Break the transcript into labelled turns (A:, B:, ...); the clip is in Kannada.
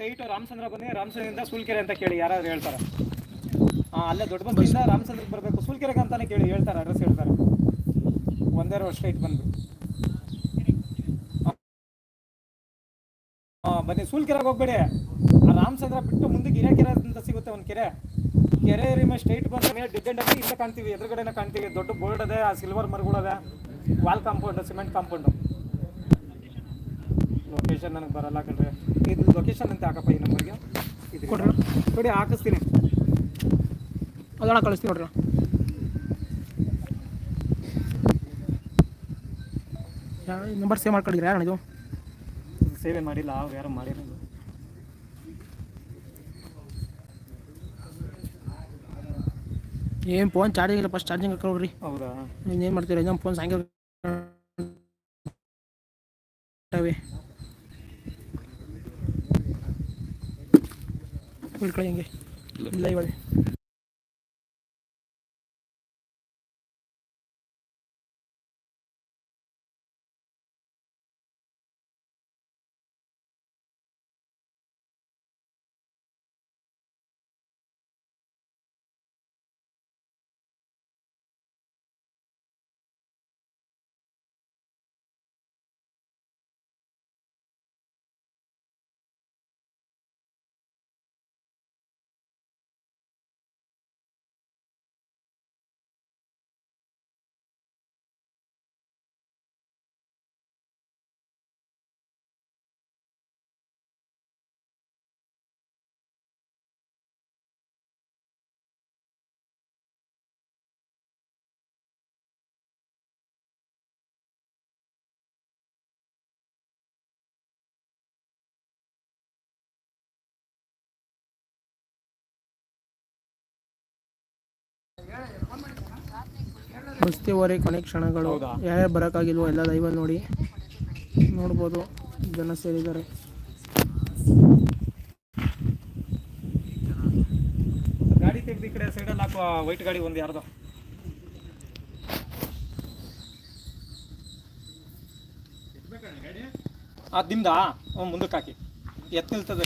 A: ಸ್ಟ್ರೈಟ್ ರಾಮಚಂದ್ರ ಬನ್ನಿ ರಾಮಚಂದ್ರದಿಂದ ಸೂಲ್ಕೆರೆ ಅಂತ ಕೇಳಿ, ಯಾರಾದ್ರು ಹೇಳ್ತಾರೆ? ಅಲ್ಲೇ ದೊಡ್ಡ ಬಂದಿಯಿಂದ ರಾಮಚಂದ್ರಕ್ಕೆ ಬರಬೇಕು. ಸೂಲ್ಕೆರೆಗೆ ಅಂತಾನೆ ಕೇಳಿ, ಹೇಳ್ತಾರೆ, ಅಡ್ರೆಸ್ ಹೇಳ್ತಾರೆ? ಒಂದೇ ರೋಡ್ ಸ್ಟ್ರೈಟ್ ಬಂದು. ಬನ್ನಿ ಸೂಲ್ಕೆರೆಗೆ ಹೋಗ್ಬೇಡಿ. ರಾಮಚಂದ್ರ ಬಿಟ್ಟು ಮುಂದೆ ಹಿರೇಕೆರೆ ಅಂತ ಸಿಗುತ್ತೆ ಒಂದು ಕೆರೆ. ಕೆರೆ ರಿಮ ಸ್ಟ್ರೈಟ್ ಬಂದ ಮೇಲೆ ಡಿಪೆಂಡ್ ಆಗಿ ಇಲ್ಲೇ ಕಾಣ್ತೀವಿ, ಎದುರುಗಡೆನೇ ಕಾಣ್ತೀವಿ. ದೊಡ್ಡ ಬೋರ್ಡ್ ಅದೇ, ಆ silver ಮರಗಳದೆ wall compound cement compound location ನನಗೆ ಬರಲ್ಲ ಕಣ್ರಿ. ಇದು ಲೊಕೇಶನ್ ಅಂತ ಹಾಕಪ್ಪ ಈ ನಂಬರ್ಗೆ ಇದು
B: ಕೊಡ್ರಿ.
A: ಕೊಡಿ ಹಾಕಿಸ್ತೀನಿ.
B: ಅದೊಳ ಕಳಿಸ್ತೀನಿ ನೋಡ್ರಿ. ನಂಬರ್ ಸೇವ್ ಮಾಡ್ಕೊಂಡಿದ್ರೆ ಯಾರು ಇದು?
A: ಸೇವೆ ಮಾಡಿಲ್ಲ ಅವ್ರು ಯಾರು ಮಾಡಿರೋದು
B: ಏನು ಫೋನ್ ಚಾರ್ಜಿಂಗ್ ಇಲ್ಲ ಫಸ್ಟ್ ಚಾರ್ಜಿಂಗ್ ಹಾಕೋರಿ
A: ಹೌದಾ?
B: ಏನು ಮಾಡ್ತೀರಿ? ನಮ್ಮ ಫೋನ್ ಸಾಯಂಕಾಲ ಉಳ್ಕೊಳ್ಳಿ ಹಿಂಗೆ ಇಲ್ಲ ಬಸ್ತಿವರೆ ಕೊನೆ ಕ್ಷಣಗಳು.
A: ಯಾವ
B: ಯಾರ್ಯಾರು ಬರೋಕ್ಕಾಗಿಲ್ವೋ ಎಲ್ಲ ದೈವ ನೋಡಿ. ನೋಡ್ಬೋದು ಜನ ಸೇರಿದ್ದಾರೆ.
A: ಗಾಡಿ ತೆಗ್ದು ಈ ಕಡೆ ಸೈಡಲ್ಲಿ ಹಾಕುವ ವೈಟ್ ಗಾಡಿ ಒಂದು ಯಾರ್ದು? ಅದು ನಿಮ್ದಾ? ಹ್ಞೂ ಮುಂದಕ್ಕೆ ಹಾಕಿ. ಎತ್ತು ನಿಲ್ತದೆ.